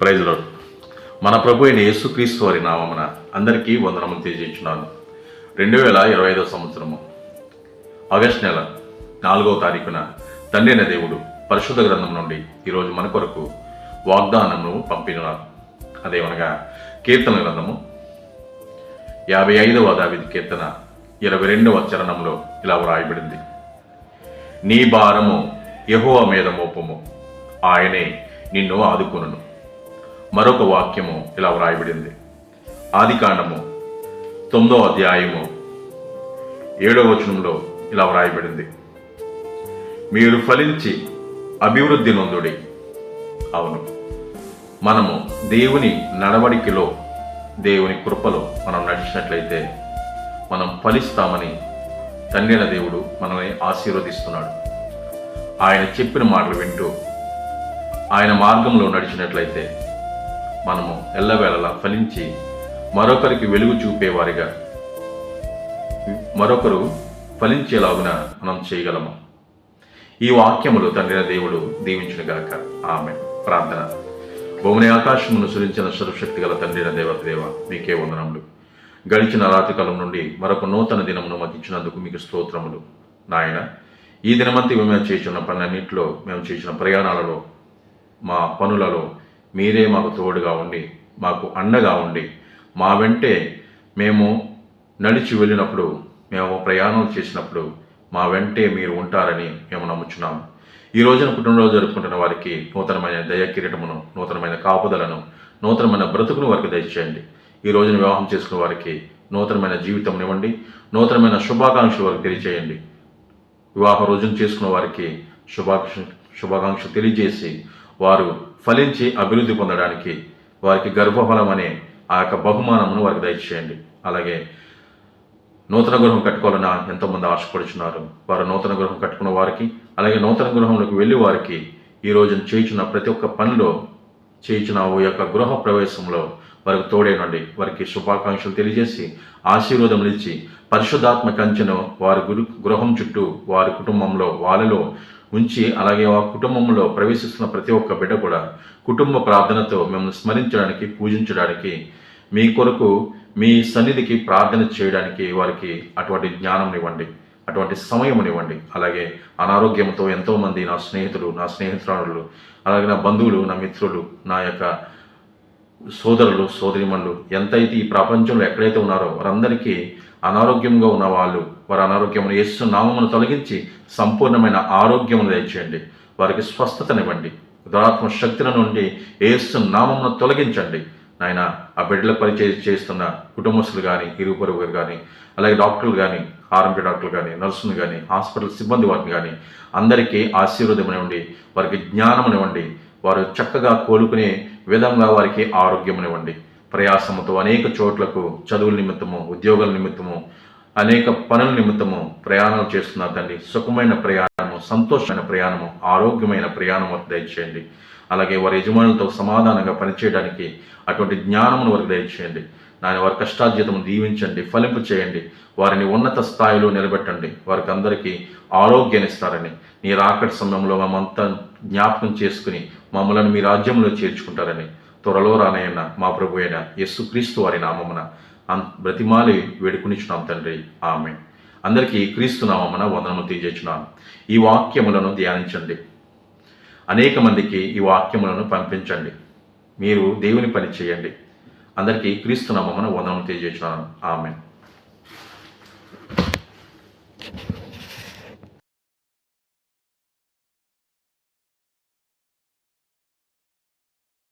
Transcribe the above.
ప్రైజ్లో మన ప్రభు అయిన యేసుక్రీస్తు వారి నామమున అందరికీ వందనములు తెలియజేస్తున్నాను. రెండు వేల ఇరవై ఐదో సంవత్సరము. ఆగస్ట్ నెల నాలుగవ తారీఖున తండ్రిన దేవుడు పరిశుద్ధ గ్రంథం నుండి ఈరోజు మన కొరకు వాగ్దానమును పంపినారు అదేమనగా కీర్తన గ్రంథము. యాభై ఐదవ దావిది కీర్తన ఇరవై రెండవ చరణంలో ఇలా వ్రాయబడింది. నీ భారము యెహోవా మీద మోపము. ఆయనే నిన్ను ఆదుకును మరొక వాక్యము ఇలా వ్రాయబడింది. ఆదికాండము తొమ్మిదో అధ్యాయము ఏడవ వచనంలో ఇలా వ్రాయబడింది. మీరు ఫలించి అభివృద్ధి నొందుడి. అవును. మనము దేవుని నడవడికలో దేవుని కృపలో మనం నడిచినట్లయితే మనం ఫలిస్తామని తండ్రిన దేవుడు మనల్ని ఆశీర్వదిస్తున్నాడు. ఆయన చెప్పిన మాటలు వింటూ ఆయన మార్గంలో నడిచినట్లయితే మనము ఎల్లవేళలా ఫలించి మరొకరికి వెలుగు చూపేవారిగా. మరొకరు ఫలించేలాగున మనం చేయగలము. ఈ వాక్యములు తండ్రిన దేవుడు దీవించునుగాక ఆమె ప్రార్థన. భూమిని ఆకాశమును సురించిన సర్వశక్తి గల తండ్రిన దేవత దేవ మీకే వందనములు. గడిచిన రాత్రికాలం నుండి మరొక నూతన దినమును మాకు ఇచ్చినందుకు మీకు స్తోత్రములు. నాయన ఈ దినమంతి మేము చేసిన పనులన్నింటిలో మేము చేసిన ప్రయాణాలలో మా పనులలో మీరే మాకు తోడుగా ఉండి మాకు అండగా ఉండి మా వెంటే మేము నడిచి వెళ్ళినప్పుడు మేము ప్రయాణం చేసినప్పుడు మా వెంటే మీరు ఉంటారని మేము నమ్ముచున్నాము. ఈ రోజున పుట్టినరోజు జరుపుకుంటున్న వారికి నూతనమైన దయ కిరీటమును నూతనమైన కాపుదలను నూతనమైన బ్రతుకును వారికి దయచేయండి. ఈ రోజున వివాహం చేసుకున్న వారికి నూతనమైన జీవితం ఇవ్వండి నూతనమైన శుభాకాంక్షలు వారికి తెలియచేయండి. వివాహ రోజున చేసుకున్న వారికి శుభాకాంక్ష శుభాకాంక్ష తెలియజేసి వారు ఫలించి అభివృద్ధి పొందడానికి వారికి గర్భఫలం అనే ఆ యొక్క బహుమానమును వారికి దయచేయండి. అలాగే నూతన గృహం కట్టుకోవాలని ఎంతోమంది ఆశపడుచున్నారు. వారు నూతన గృహం కట్టుకున్న వారికి అలాగే నూతన గృహంలోకి వెళ్ళి వారికి ఈ రోజున చేయించిన ప్రతి ఒక్క పనిలో చేయించిన ఓ యొక్క గృహ ప్రవేశంలో వారికి తోడేనండి. వారికి శుభాకాంక్షలు తెలియజేసి ఆశీర్వాదములు ఇచ్చి పరిశుద్ధాత్మ కంచెను వారి గురు గృహం చుట్టూ వారి కుటుంబంలో వాళ్ళలో ఉంచి అలాగే ఆ కుటుంబంలో ప్రవేశిస్తున్న ప్రతి ఒక్క బిడ్డ కూడా కుటుంబ ప్రార్థనతో మిమ్మల్ని స్మరించడానికి పూజించడానికి మీ కొరకు మీ సన్నిధికి ప్రార్థన చేయడానికి వారికి అటువంటి జ్ఞానం ఇవ్వండి అటువంటి సమయమునివ్వండి. అలాగే అనారోగ్యంతో ఎంతోమంది నా స్నేహితులు నా స్నేహితురాలు అలాగే నా బంధువులు నా మిత్రులు నా యొక్క సోదరులు సోదరిమణులు ఎంతైతే ఈ ప్రపంచంలో ఎక్కడైతే ఉన్నారో వారందరికీ అనారోగ్యంగా ఉన్న వాళ్ళు వారి అనారోగ్యమును యేసు నామమును తొలగించి సంపూర్ణమైన ఆరోగ్యమును దయచేయండి. వారికి స్వస్థతనివ్వండి. దురాత్మ శక్తుల నుండి యేసు నామమును తొలగించండి. నాయన ఆ బిడ్డల పరిచయం చేస్తున్న కుటుంబస్తులు కానీ ఇరుగు కానీ అలాగే డాక్టర్లు కానీ ఆర్ఎంపీ డాక్టర్లు కానీ నర్సులు కానీ హాస్పిటల్ సిబ్బంది వారిని కానీ అందరికీ ఆశీర్వాదమనివ్వండి వారికి జ్ఞానమునివ్వండి వారు చక్కగా కోలుకునే విధంగా వారికి ఆరోగ్యమునివ్వండి ప్రయాసముతో అనేక చోట్లకు చదువుల నిమిత్తము ఉద్యోగాల నిమిత్తము అనేక పనుల నిమిత్తము ప్రయాణం చేస్తున్నారు తండ్రి. సుఖమైన ప్రయాణము సంతోషమైన ప్రయాణము ఆరోగ్యమైన ప్రయాణం వారికి దయచేయండి. అలాగే వారి యజమానులతో సమాధానంగా పనిచేయడానికి అటువంటి జ్ఞానమును వారికి దయచేయండి. నాయన వారి కష్టార్జితము దీవించండి ఫలింపు చేయండి వారిని ఉన్నత స్థాయిలో నిలబెట్టండి వారికి అందరికీ ఆరోగ్యాన్ని ఇస్తారని నీ రాకటి సమయంలో మమంతా జ్ఞాపకం చేసుకుని మమ్మలను మీ రాజ్యంలో చేర్చుకుంటారని త్వరలో రానయ్యన్న మా ప్రభు అయిన యేసుక్రీస్తు వారి నామమున అన్ బ్రతిమాలి వేడుకునిచున్నాం తండ్రి. ఆమె అందరికీ క్రీస్తు నామమున వందనము తెలియజేస్తున్నాను ఈ వాక్యములను ధ్యానించండి. అనేక మందికి ఈ వాక్యములను పంపించండి. మీరు దేవుని పని చేయండి. అందరికీ క్రీస్తు నామమున వందనము తెలియజేస్తున్నాను ఆమె